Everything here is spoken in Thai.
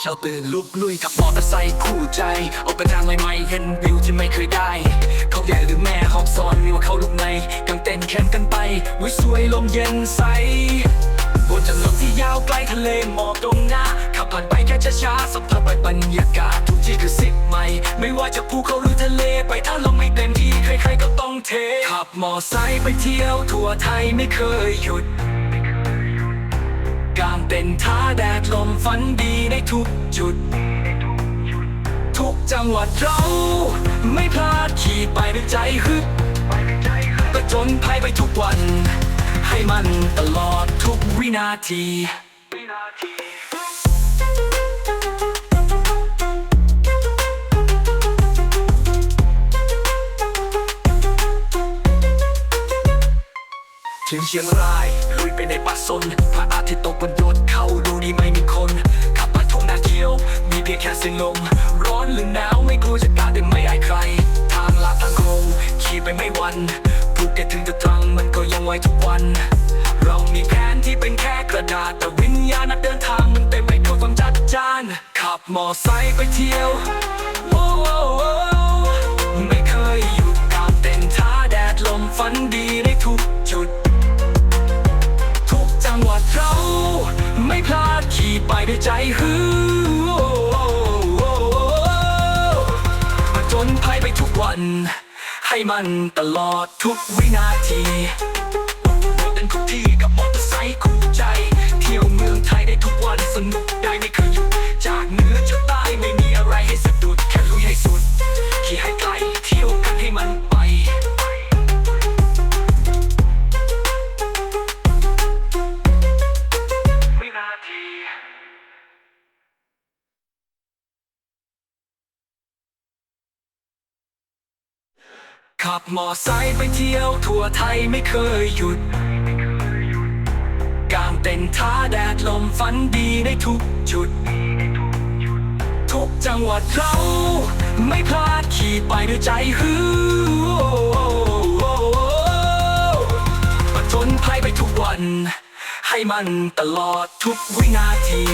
เช้าตื่นลุกลุยขับมอเตอร์ไซค์คู่ใจออกไปทางใหม่ๆเห็นวิวที่ไม่เคยได้ เขาเรียกหรือแม่ห้องสอนมีว่าเขาลุกในกางเต้นแคมป์กันไปวิวสวยลมเย็นใสบนถนนที่ยาวไกลทะเลหมอกตรงหน้าขับผ่านไปแค่ช้าๆสัมผัสไปบรรยากาศทุกที่คือสิ่งใหม่ ไม่ว่าจะภูเขาหรือทะเลไปถ้าลมไม่เต็มที่ใครๆก็ต้องเทขับมอไซค์ไปเที่ยวทั่วไทยไม่เคยหยุดกางเต็นท์ท้าแดด ลมฝันดีในทุกจุด ทุกจังหวัดเรา ไม่พลาดขี่ไปด้วยใจฮึกก็จนภัยไปทุกวัน ให้มันตลอดทุกวินาทีถึงเชียงรายลุยไปในป่าซนพระอาทิตย์ตกบน ค่เสียงลม ร้อนหรือหนาวไม่กลัวจะตาเดินไม่อายใคร ทางลาดทางโค้งขี่ไปไม่วันภูเก็ตถึงจะตรังมันก็ยังไหวทุกวัน เรามีแผนที่เป็นแค่กระดาษแต่วิญญาณนักเดินทางมันเต็มไปด้วยความจัดจ้าน ขับมอไซค์ไปเที่ยวโว้โว้โว้ไม่เคยหยุดกางเต็นท์ท้าแดดลมฝันดีในทุกจุด ทุกจังหวัดเรา ไม่พลาดขี่ไปด้วยใจฮือ ให้มันตลอดทุกวินาที ขับมอไซค์ไปเที่ยวทั่วไทยไม่เคยหยุด กางเต็นท์ท้าแดดลมฝันดีในทุกจุด ทุกจังหวัดเรา ไม่พลาดขี่ไปด้วยใจฮือประจนภัยไปทุกวัน ให้มันตลอดทุกวินาที